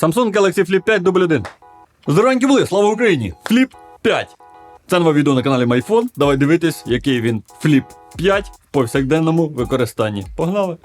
Samsung Galaxy Flip 5 W1. Здоровенькі були, слава Україні! Flip 5. Це нове відео на каналі MyPhone. Давай дивитись, який він Flip 5 в повсякденному використанні. Погнали!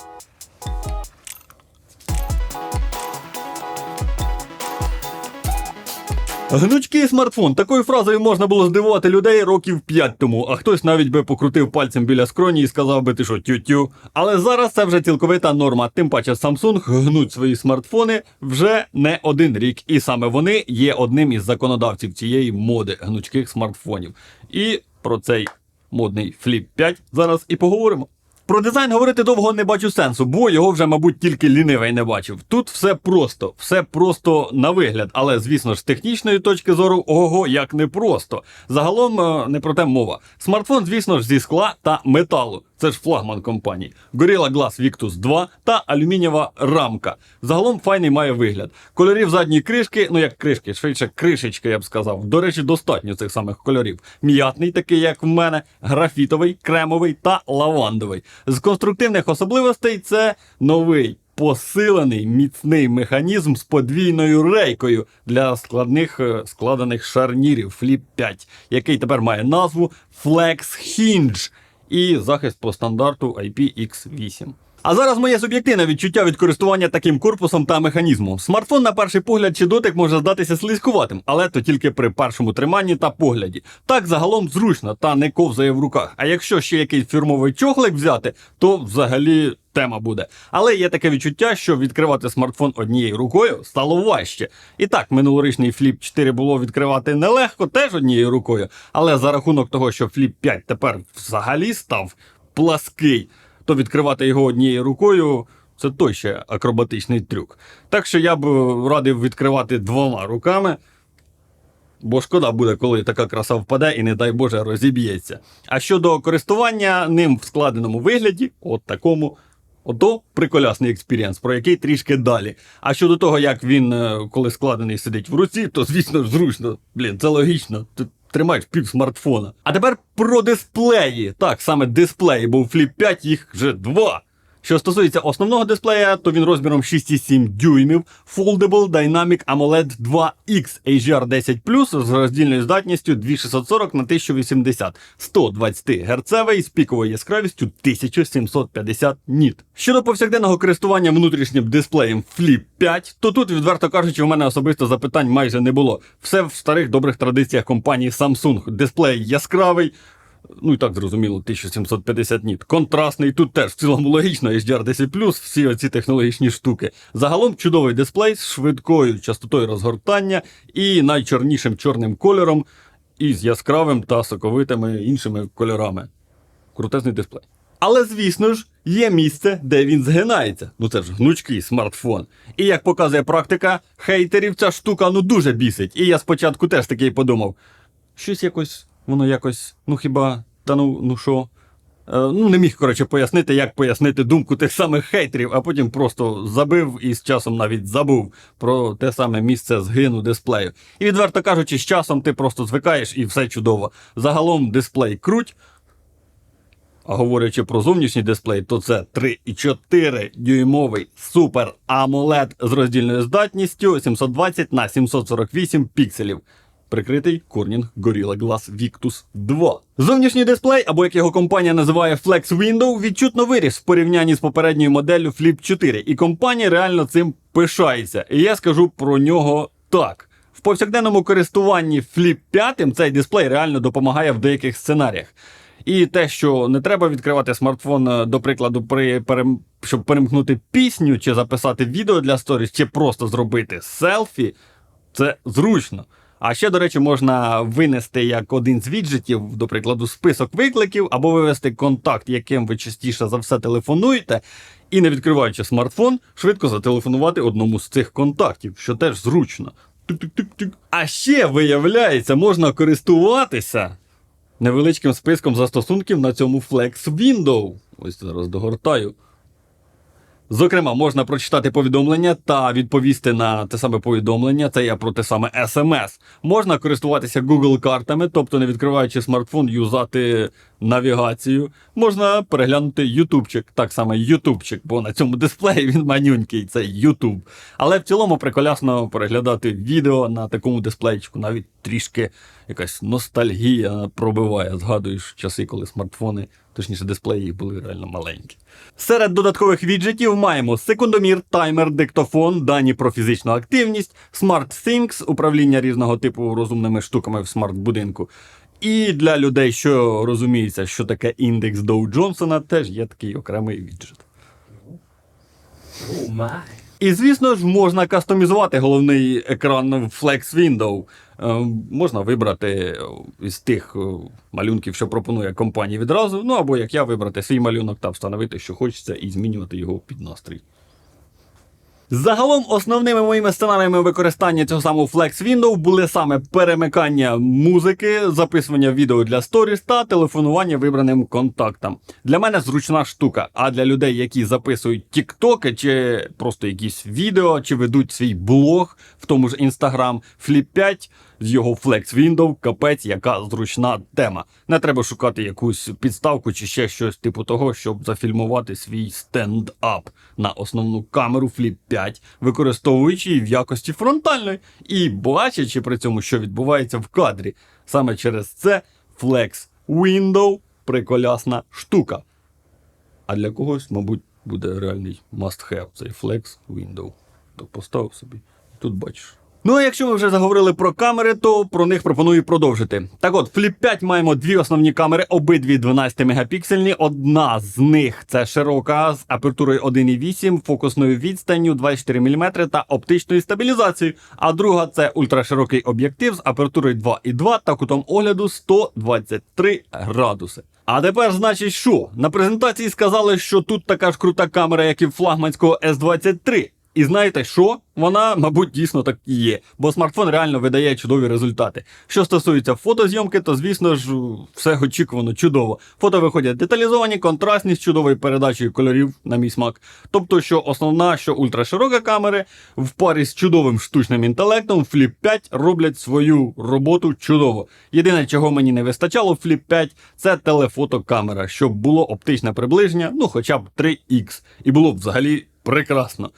Гнучкий смартфон. Такою фразою можна було здивувати людей років 5 тому, а хтось навіть би покрутив пальцем біля скроні і сказав би ти що тю-тю. Але зараз це вже цілковита норма. Тим паче Samsung гнуть свої смартфони вже не один рік. І саме вони є одним із законодавців цієї моди гнучких смартфонів. І про цей модний Flip 5 зараз і поговоримо. Про дизайн говорити довго не бачу сенсу, бо його вже, мабуть, тільки лінивий не бачив. Тут все просто, все просто на вигляд, але звісно ж, з технічної точки зору, ого, як не просто. Загалом е, не про те мова. Смартфон, звісно ж, зі скла та металу. Це ж флагман компанії. Gorilla Glass Victus 2 та алюмінієва рамка. Загалом файний має вигляд. Кольорів задньої кришки, ну як кришки, швидше кришечки, я б сказав. До речі, достатньо цих самих кольорів. М'ятний, такий як в мене, графітовий, кремовий та лавандовий. З конструктивних особливостей це новий. Посилений міцний механізм з подвійною рейкою для складних е, складених шарнірів Flip 5, який тепер має назву Flex Hinge і захист по стандарту IPX8. А зараз моє суб'єктивне відчуття від користування таким корпусом та механізмом. Смартфон, на перший погляд чи дотик може здатися слизькуватим, але то тільки при першому триманні та погляді. Так загалом зручно та не ковзає в руках. А якщо ще якийсь фірмовий чохлик взяти, то взагалі тема буде. Але є таке відчуття, що відкривати смартфон однією рукою стало важче. І так, минулорічний Flip 4 було відкривати нелегко, теж однією рукою. Але за рахунок того, що Flip 5 тепер взагалі став плаский, то відкривати його однією рукою. Це той ще акробатичний трюк. Так що я б е, радив відкривати двома руками, бо шкода буде, коли така краса впаде і, не дай Боже, розіб'ється. А щодо користування ним в складеному вигляді, от такому, ото приколясний експірієнс, про який трішки далі. А щодо того, як він, е, коли складений, сидить в руці, то звісно зручно. Блін, це логічно. Ти тримаєш пів смартфона. А тепер про дисплеї. Так, саме дисплеї, бо у Flip 5 їх вже два. Що стосується основного дисплея, то він розміром 6,7 дюймів, Foldable Dynamic AMOLED 2X HDR10 з роздільною здатністю 2640 на 1080, 120 Гц з піковою яскравістю 1750 ніт. Щодо повсякденного користування внутрішнім дисплеєм Flip 5, то тут, відверто кажучи, у мене особисто запитань майже не було. Все в старих добрих традиціях компанії Samsung. Дисплей яскравий. Ну і так зрозуміло, 1750 ніт. Контрастний, тут теж в цілому логічно, HDR 10 всі оці технологічні штуки. Загалом чудовий дисплей з швидкою частотою розгортання і найчорнішим чорним кольором, і з яскравим та соковитими іншими кольорами. Крутезний дисплей. Але, звісно ж, є місце, де він згинається. Ну це ж гнучкий смартфон. І як показує практика, хейтерів ця штука ну дуже бісить. І я спочатку теж такий подумав: щось якось, воно якось, ну хіба, та ну ну що? Е, ну, не міг, коротше, пояснити, як пояснити думку тих самих хейтерів, а потім просто забив і з часом навіть забув про те саме місце згину дисплею. І відверто кажучи, з часом ти просто звикаєш і все чудово. Загалом дисплей круть. А говорячи про зовнішній дисплей, то це 3,4 дюймовий Super AMOLED з роздільною здатністю 720 на 748 пікселів. Прикритий Corning Gorilla Glass Victus 2. Зовнішній дисплей, або як його компанія називає Flex Window, відчутно виріс в порівнянні з попередньою моделлю Flip 4, і компанія реально цим пишається. І я скажу про нього так. В повсякденному користуванні Flip 5 цей дисплей реально допомагає в деяких сценаріях. І те, що не треба відкривати смартфон, е, до прикладу, при перем... щоб перемкнути пісню чи записати відео для сторіс, чи просто зробити селфі, це зручно. А ще, до речі, можна винести як один з віджитів, до прикладу, список викликів, або вивести контакт, яким ви частіше за все телефонуєте, і не відкриваючи смартфон, швидко зателефонувати одному з цих контактів, що теж зручно. А ще, виявляється, можна користуватися невеличким списком застосунків на цьому Flex Window. Ось зараз догортаю. Зокрема, можна прочитати повідомлення та відповісти на те саме повідомлення. Це я про те саме SMS. Можна користуватися Google картами, тобто не відкриваючи смартфон, юзати навігацію. Можна переглянути ютубчик, так само ютубчик, бо на цьому дисплеї він манюнький, це Ютуб. Але в цілому приколясно переглядати відео на такому дисплейчику, навіть трішки якась ностальгія пробиває. Згадуєш часи, коли смартфони, точніше дисплеї їх були реально маленькі. Серед додаткових віджитів маємо секундомір, таймер, диктофон, дані про фізичну активність, Smart Things, управління різного типу розумними штуками в смарт-будинку. І для людей, що розуміється, що таке індекс Доу Джонсона, теж є такий окремий віджит. Oh my. І звісно ж, можна кастомізувати головний екран в Flex Window. Е, можна вибрати е, із тих е, малюнків, що пропонує компанія відразу. Ну або як я вибрати свій малюнок та встановити, що хочеться, і змінювати його під настрій. Загалом основними моїми сценаріями використання цього самого Flex Window були саме перемикання музики, записування відео для сторіс та телефонування вибраним контактам. Для мене зручна штука. А для людей, які записують тіктоки чи просто якісь відео, чи ведуть свій блог в тому ж Instagram, Flip 5 з його Flex Window, капець, яка зручна тема. Не треба шукати якусь підставку чи ще щось типу того, щоб зафільмувати свій стендап на основну камеру Flip 5, використовуючи її в якості фронтальної і бачачи при цьому, що відбувається в кадрі. Саме через це Flex Window приколясна штука. А для когось, мабуть, буде реальний must-have цей Flex Window. То поставив собі. Тут бачиш. Ну а якщо ми вже заговорили про камери, то про них пропоную продовжити. Так от, Flip 5 маємо дві основні камери, обидві 12 мегапіксельні. Одна з них це широка з апертурою 1,8, фокусною відстанню 24 мм та оптичною стабілізацією. А друга це ультраширокий об'єктив з апертурою 2,2 та кутом огляду 123 градуси. А тепер, значить, що? На презентації сказали, що тут така ж крута камера, як і флагманського S23. І знаєте що? Вона, мабуть, дійсно так і є, бо смартфон реально видає чудові результати. Що стосується фотозйомки, то звісно ж все очікувано чудово. Фото виходять деталізовані, контрастні з чудовою передачею кольорів на мій смак. Тобто, що основна, що ультраширока камери в парі з чудовим штучним інтелектом Flip 5 роблять свою роботу чудово. Єдине, чого мені не вистачало в Flip 5, це телефотокамера, щоб було оптичне приближення, ну хоча б 3х, і було б взагалі прекрасно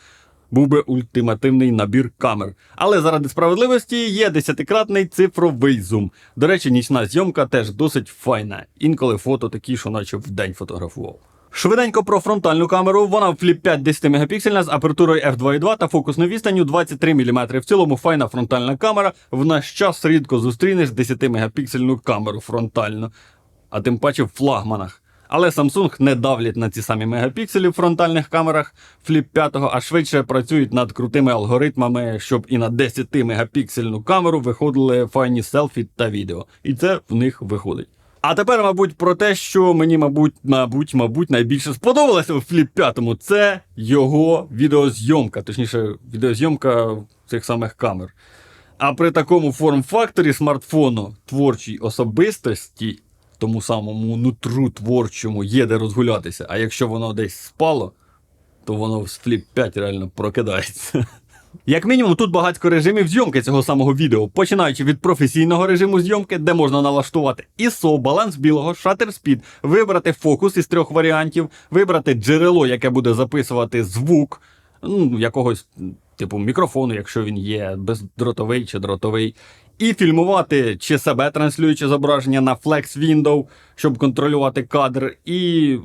був би ультимативний набір камер. Але заради справедливості є десятикратний цифровий зум. До речі, нічна зйомка теж досить файна. Інколи фото такі, що наче в день фотографував. Швиденько про фронтальну камеру. Вона в Flip 5 10 мегапіксельна з апертурою f2.2 та фокусною відстанню 23 мм. В цілому файна фронтальна камера. В наш час рідко зустрінеш 10 мегапіксельну камеру фронтальну, а тим паче в флагманах. Але Samsung не давлять на ці самі мегапікселі в фронтальних камерах Flip 5, а швидше працюють над крутими алгоритмами, щоб і на 10 мегапіксельну камеру виходили файні селфі та відео. І це в них виходить. А тепер, мабуть, про те, що мені, мабуть, мабуть, мабуть, найбільше сподобалося в Flip 5, це його відеозйомка, точніше, відеозйомка цих самих камер. А при такому форм-факторі смартфону творчій особистості тому самому нутру творчому є де розгулятися. А якщо воно десь спало, то воно в Flip 5 реально прокидається. Як мінімум, тут багатько режимів зйомки цього самого відео, починаючи від професійного режиму зйомки, де можна налаштувати ISO, баланс білого, shutter speed, вибрати фокус із трьох варіантів, вибрати джерело, яке буде записувати звук, ну, якогось типу мікрофону, якщо він є, бездротовий чи дротовий, і фільмувати чи себе транслюючи зображення на Flex Window, щоб контролювати кадр, і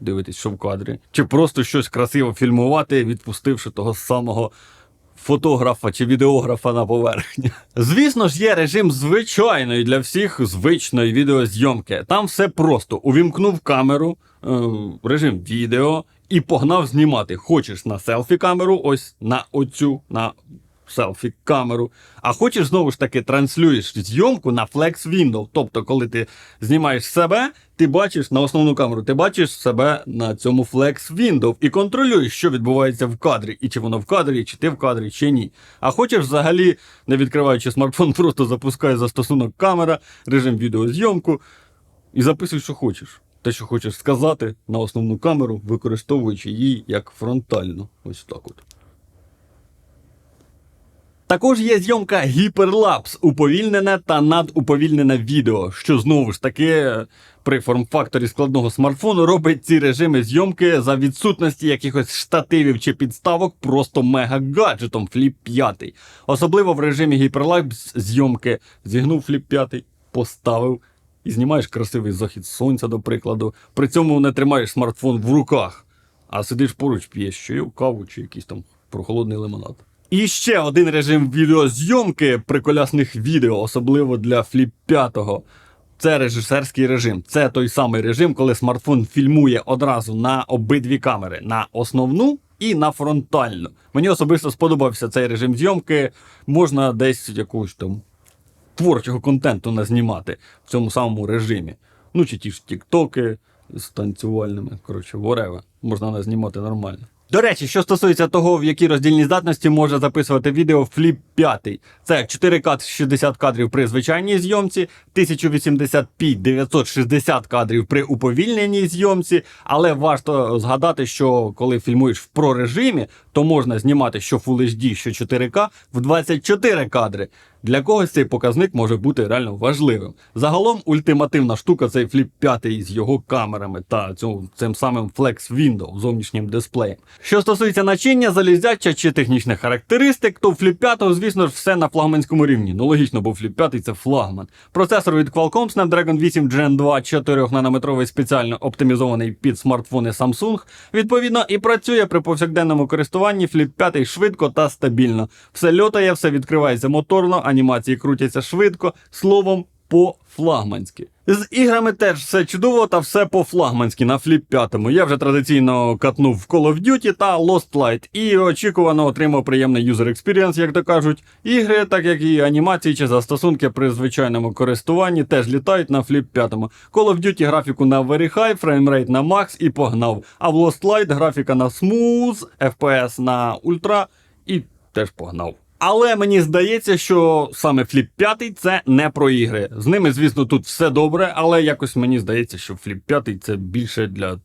дивитись, що в кадрі, чи просто щось красиво фільмувати, відпустивши того самого. Фотографа чи відеографа на поверхні. Звісно ж, є режим звичайної для всіх звичної відеозйомки. Там все просто. Увімкнув камеру, е, режим відео і погнав знімати. Хочеш на селфі камеру, ось на оцю, на селфі камеру. А хочеш знову ж таки транслюєш зйомку на Flex Window. Тобто, коли ти знімаєш себе, ти бачиш на основну камеру, ти бачиш себе на цьому Flex Window і контролюєш, що відбувається в кадрі, і чи воно в кадрі, чи ти в кадрі, чи ні. А хочеш взагалі, не відкриваючи смартфон, просто запускаєш застосунок камера, режим відеозйомку і записуй, що хочеш. Те, що хочеш сказати, на основну камеру, використовуючи її як фронтальну. Ось так от. Також є зйомка гіперлапс, уповільнене та надуповільнене відео, що знову ж таки при форм-факторі складного смартфону робить ці режими зйомки за відсутності якихось штативів чи підставок просто мега-гаджетом Flip 5. Особливо в режимі гіперлапс зйомки зігнув Flip 5, поставив і знімаєш красивий захід сонця, до прикладу. При цьому не тримаєш смартфон в руках, а сидиш поруч, п'єш чаю, каву чи якийсь там прохолодний лимонад. І ще один режим відеозйомки приколясних відео, особливо для Flip 5. Це режисерський режим. Це той самий режим, коли смартфон фільмує одразу на обидві камери: на основну і на фронтальну. Мені особисто сподобався цей режим зйомки. Можна десь якогось там творчого контенту назнімати в цьому самому режимі. Ну, чи ті ж тіктоки з танцювальними. Коротше, whatever. Можна назнімати нормально. До речі, що стосується того, в якій роздільній здатності може записувати відео Flip 5. Це 4К 60 кадрів при звичайній зйомці, 1080p 960 кадрів при уповільненій зйомці. Але варто згадати, що коли фільмуєш в прорежимі, то можна знімати що Full HD, що 4К в 24 кадри. Для когось цей показник може бути реально важливим. Загалом ультимативна штука цей Flip 5 з його камерами та цим, цим самим Flex Window зовнішнім дисплеєм. Що стосується начиння, залізяча чи технічних характеристик, то в Flip 5, звісно ж, все на флагманському рівні. Ну логічно, бо Flip 5 це флагман. Процесор від Qualcomm Snapdragon 8 Gen 2 4-нанометровий спеціально оптимізований під смартфони Samsung. Відповідно, і працює при повсякденному користуванні Flip 5 швидко та стабільно. Все льотає, все відкривається моторно, анімації крутяться швидко, словом, по-флагманськи. З іграми теж все чудово та все по-флагманськи на Flip 5. Я вже традиційно катнув в Call of Duty та Lost Light і очікувано отримав приємний user experience, як то кажуть. Ігри, так як і анімації чи застосунки при звичайному користуванні, теж літають на Flip 5. Call of Duty графіку на Very High, фреймрейт на Max і погнав. А в Lost Light графіка на Smooth, FPS на Ultra і теж погнав. Але мені здається, що саме Flip 5 це не про ігри. З ними, звісно, тут все добре, але якось мені здається, що Flip 5 це більше для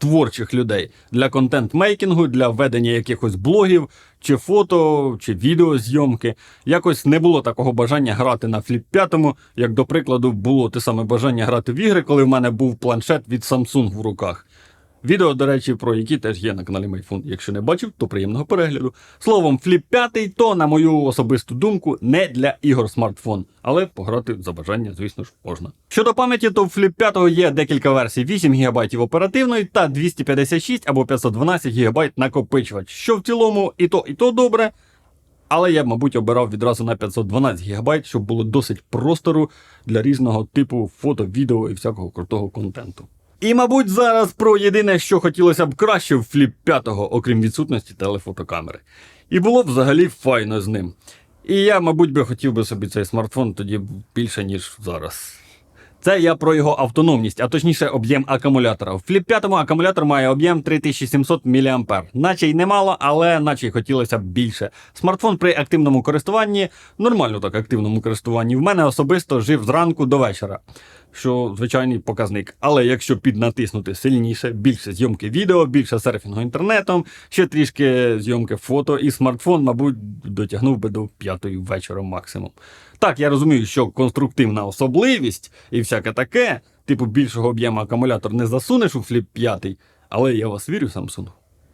творчих людей, для контент-мейкінгу, для ведення якихось блогів, чи фото, чи відеозйомки. Якось не було такого бажання грати на Flip 5, як, до прикладу, було те саме бажання грати в ігри, коли в мене був планшет від Samsung в руках. Відео, до речі, про які теж є на каналі Майфун. Якщо не бачив, то приємного перегляду. Словом, Flip 5 то, на мою особисту думку, не для ігор смартфон, але пограти за бажання, звісно ж, можна. Щодо пам'яті, то в Flip 5 є декілька версій: 8 ГБ оперативної та 256 або 512 ГБ накопичувач, що в цілому і то, і то добре. Але я, мабуть, обирав відразу на 512 ГБ, щоб було досить простору для різного типу фото, відео і всякого крутого контенту. І, мабуть, зараз про єдине, що хотілося б краще в фліп 5, окрім відсутності телефотокамери. І було б взагалі файно з ним. І я, мабуть, би хотів би собі цей смартфон тоді більше, ніж зараз. Це я про його автономність, а точніше об'єм акумулятора. В Flip 5 акумулятор має об'єм 3700 мА. Наче й немало, але наче й хотілося б більше. Смартфон при активному користуванні, нормально так активному користуванні, в мене особисто жив зранку до вечора, що звичайний показник. Але якщо піднатиснути сильніше, більше зйомки відео, більше серфінгу інтернетом, ще трішки зйомки фото, і смартфон, мабуть, дотягнув би до п'ятої вечора максимум. Так, я розумію, що конструктивна особливість і всяке таке, типу більшого об'єму акумулятор не засунеш у Flip 5, але я вас вірю, Samsung,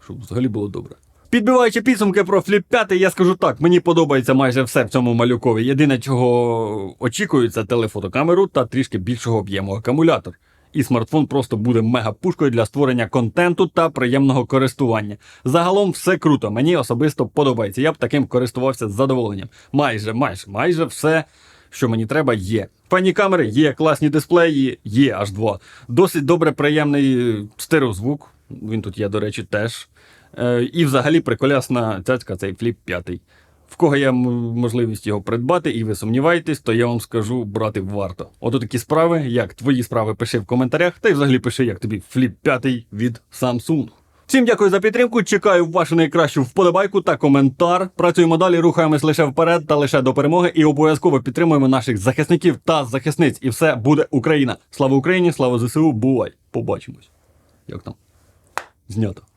щоб взагалі було добре. Підбиваючи підсумки про Flip 5, я скажу так: мені подобається майже все в цьому малюкові. Єдине, чого очікую, це телефотокамеру та трішки більшого об'єму акумулятор. І смартфон просто буде мега-пушкою для створення контенту та приємного користування. Загалом все круто, мені особисто подобається. Я б таким користувався з задоволенням. Майже, майже, майже все, що мені треба, є. Файні камери є, класні дисплеї, є аж два. Досить добре приємний стереозвук. Він тут є, до речі, теж. Е, І взагалі приколясна цяцька цей фліп 5. В кого є можливість його придбати, і ви сумніваєтесь, то я вам скажу, брати варто. Ото такі справи, як твої справи, пиши в коментарях, та й взагалі пиши, як тобі фліп 5 від Samsung. Всім дякую за підтримку. Чекаю вашу найкращу вподобайку та коментар. Працюємо далі, рухаємось лише вперед та лише до перемоги. І обов'язково підтримуємо наших захисників та захисниць. І все буде Україна. Слава Україні, слава ЗСУ. Бувай! Побачимось. Як там? Знято.